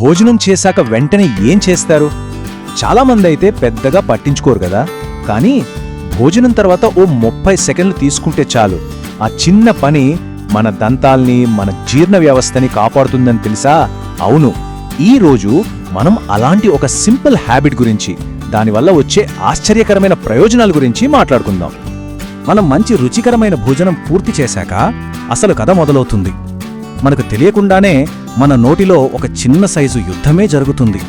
భోజనం చేశాక వెంటనే ఏం చేస్తారు? చాలామంది అయితే పెద్దగా పట్టించుకోరు కదా. కానీ భోజనం తర్వాత ఓ ముప్పై సెకండ్లు తీసుకుంటే చాలు. ఆ చిన్న పని మన దంతాల్ని మన జీర్ణ వ్యవస్థని కాపాడుతుందని తెలుసా? అవును. ఈ రోజు మనం అలాంటి ఒక సింపుల్ హ్యాబిట్ గురించి దానివల్ల వచ్చే ఆశ్చర్యకరమైన ప్రయోజనాల గురించి మాట్లాడుకుందాం. మనం మంచి రుచికరమైన భోజనం పూర్తి చేశాక అసలు కథ మొదలవుతుంది. మనకు తెలియకుండానే మన నోటిలో ఒక చిన్న సైజు యుద్ధమే జరుగుతుంది.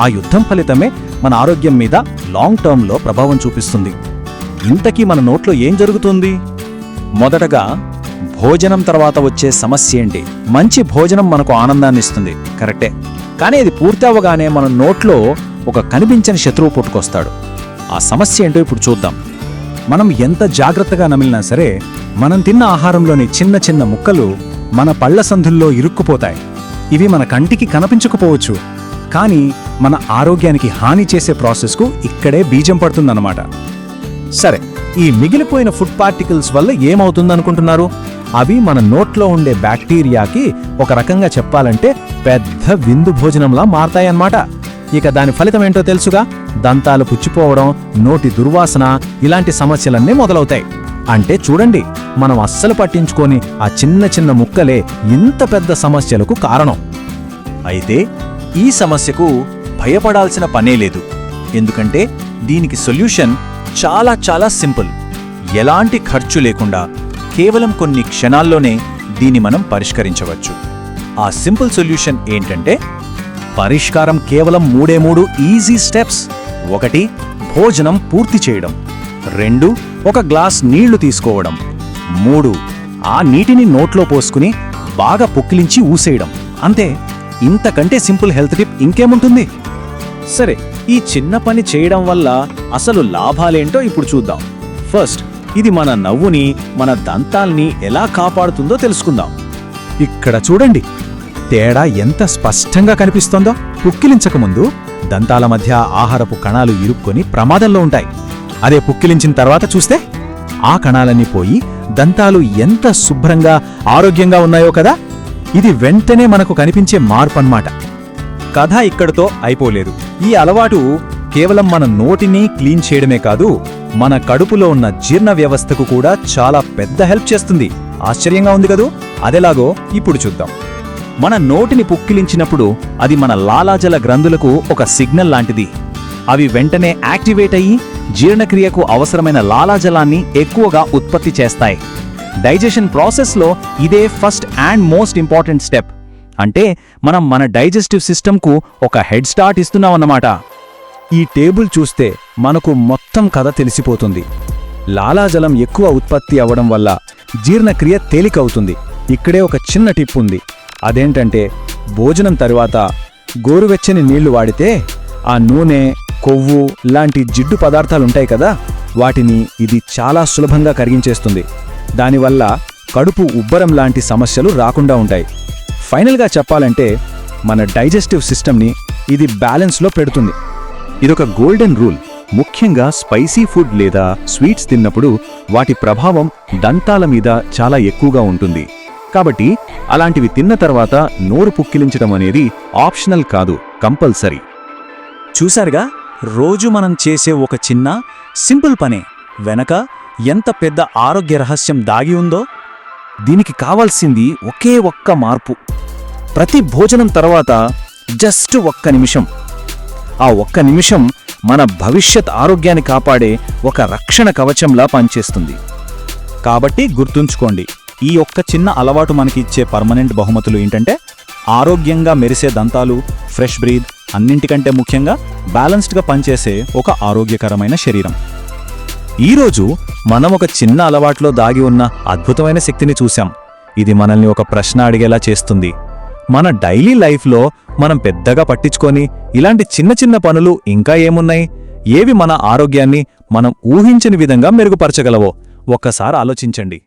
ఆ యుద్ధం ఫలితమే మన ఆరోగ్యం మీద లాంగ్ టర్మ్లో ప్రభావం చూపిస్తుంది. ఇంతకీ మన నోట్లో ఏం జరుగుతుంది? మొదటగా భోజనం తర్వాత వచ్చే సమస్య ఏంటి? మంచి భోజనం మనకు ఆనందాన్ని ఇస్తుంది. కరెక్టే. కానీ అది పూర్తి అవ్వగానే మన నోట్లో ఒక కనిపించని శత్రువు పుట్టుకొస్తాడు. ఆ సమస్య ఏంటో ఇప్పుడు చూద్దాం. మనం ఎంత జాగ్రత్తగా నమిలినా సరే మనం తిన్న ఆహారంలోని చిన్న చిన్న ముక్కలు మన పళ్ళ సందుల్లో ఇరుక్కుపోతాయి. ఇవి మన కంటికి కనిపించకపోవచ్చు. కానీ మన ఆరోగ్యానికి హాని చేసే ప్రాసెస్కు ఇక్కడే బీజం పడుతుందన్నమాట. సరే ఈ మిగిలిపోయిన ఫుడ్ పార్టికల్స్ వల్ల ఏమవుతుందనుకుంటున్నారు? అవి మన నోట్లో ఉండే బ్యాక్టీరియాకి ఒక రకంగా చెప్పాలంటే పెద్ద విందు భోజనంలా మారతాయన్నమాట. ఇక దాని ఫలితం ఏంటో తెలుసుగా? దంతాలు పుచ్చిపోవడం నోటి దుర్వాసన ఇలాంటి సమస్యలన్నీ మొదలవుతాయి. అంటే చూడండి మనం అస్సలు పట్టించుకొని ఆ చిన్న చిన్న ముక్కలే ఇంత పెద్ద సమస్యలకు కారణం. అయితే ఈ సమస్యకు భయపడాల్సిన పనే లేదు. ఎందుకంటే దీనికి సొల్యూషన్ చాలా చాలా సింపుల్. ఎలాంటి ఖర్చు లేకుండా కేవలం కొన్ని క్షణాల్లోనే దీన్ని మనం పరిష్కరించవచ్చు. ఆ సింపుల్ సొల్యూషన్ ఏంటంటే పరిష్కారం కేవలం మూడే మూడు ఈజీ స్టెప్స్. ఒకటి భోజనం పూర్తి చేయడం. రెండు ఒక గ్లాస్ నీళ్ళు తీసుకోవడం. మూడు ఆ నీటిని నోట్లో పోసుకుని బాగా పొక్కిలించి ఊసేయడం. అంతే ఇంతకంటే సింపుల్ హెల్త్ టిప్ ఇంకేముంటుంది? సరే ఈ చిన్న పని చేయడం వల్ల అసలు లాభాలేంటో ఇప్పుడు చూద్దాం. ఫస్ట్ ఇది మన నవ్వుని మన దంతాల్ని ఎలా కాపాడుతుందో తెలుసుకుందాం. ఇక్కడ చూడండి తేడా ఎంత స్పష్టంగా కనిపిస్తోందో. పుక్కిలించకముందు దంతాల మధ్య ఆహారపు కణాలు ఇరుక్కొని ప్రమాదంలో ఉంటాయి. అదే పుక్కిలించిన తర్వాత చూస్తే ఆ కణాలన్నీ పోయి దంతాలు ఎంత శుభ్రంగా ఆరోగ్యంగా ఉన్నాయో కదా? ఇది వెంటనే మనకు కనిపించే మార్పు అన్నమాట కథ ఇక్కడితో అయిపోలేదు. ఈ అలవాటు కేవలం మన నోటిని క్లీన్ చేయడమే కాదు మన కడుపులో ఉన్న జీర్ణ వ్యవస్థకు కూడా చాలా పెద్ద హెల్ప్ చేస్తుంది. ఆశ్చర్యంగా ఉంది కదూ? అదెలాగో ఇప్పుడు చూద్దాం. మన నోటిని పుక్కిలించినప్పుడు అది మన లాలాజల గ్రంథులకు ఒక సిగ్నల్ లాంటిది. అవి వెంటనే యాక్టివేట్ అయ్యి జీర్ణక్రియకు అవసరమైన లాలాజలాన్ని ఎక్కువగా ఉత్పత్తి చేస్తాయి. డైజెషన్ ప్రాసెస్లో ఇదే first and most important step. అంటే మనం మన డైజెస్టివ్ సిస్టమ్కు ఒక హెడ్ స్టార్ట్ ఇస్తున్నామన్నమాట. ఈ టేబుల్ చూస్తే మనకు మొత్తం కథ తెలిసిపోతుంది. లాలాజలం ఎక్కువ ఉత్పత్తి అవ్వడం వల్ల జీర్ణక్రియ తేలికవుతుంది. ఇక్కడే ఒక చిన్న టిప్ ఉంది. అదేంటంటే భోజనం తరువాత గోరువెచ్చని నీళ్ళు వాడితే ఆ నూనె కొవ్వు లాంటి జిడ్డు పదార్థాలుంటాయి కదా వాటిని ఇది చాలా సులభంగా కరిగించేస్తుంది. దానివల్ల కడుపు ఉబ్బరం లాంటి సమస్యలు రాకుండా ఉంటాయి. ఫైనల్గా చెప్పాలంటే మన డైజెస్టివ్ సిస్టమ్ని ఇది బ్యాలెన్స్లో పెడుతుంది. ఇదొక గోల్డెన్ రూల్. ముఖ్యంగా స్పైసీ ఫుడ్ లేదా స్వీట్స్ తిన్నప్పుడు వాటి ప్రభావం దంతాల మీద చాలా ఎక్కువగా ఉంటుంది. కాబట్టి అలాంటివి తిన్న తర్వాత నోరు పుక్కిలించడం అనేది ఆప్షనల్ కాదు కంపల్సరీ. చూశారుగా? రోజు మనం చేసే ఒక చిన్న సింపుల్ పనే. వెనక ఎంత పెద్ద ఆరోగ్య రహస్యం దాగి ఉందో దీనికి కావాల్సింది ఒకే ఒక్క మార్పు. ప్రతి భోజనం తర్వాత జస్ట్ ఒక్క నిమిషం. ఆ ఒక్క నిమిషం మన భవిష్యత్ ఆరోగ్యాన్ని కాపాడే ఒక రక్షణ కవచంలా పనిచేస్తుంది. కాబట్టి గుర్తుంచుకోండి ఈ ఒక్క చిన్న అలవాటు మనకి ఇచ్చే పర్మనెంట్ బహుమతులు ఏంటంటే ఆరోగ్యంగా మెరిసే దంతాలు ఫ్రెష్ బ్రీద్ అన్నింటికంటే ముఖ్యంగా బ్యాలెన్స్డ్గా పనిచేసే ఒక ఆరోగ్యకరమైన శరీరం. ఈరోజు మనం ఒక చిన్న అలవాట్లో దాగి ఉన్న అద్భుతమైన శక్తిని చూశాం. ఇది మనల్ని ఒక ప్రశ్న అడిగేలా చేస్తుంది. మన డైలీ లైఫ్లో మనం పెద్దగా పట్టించుకొని ఇలాంటి చిన్న చిన్న పనులు ఇంకా ఏమున్నాయి? ఏవి మన ఆరోగ్యాన్ని మనం ఊహించని విధంగా మెరుగుపరచగలవో ఒక్కసారి ఆలోచించండి.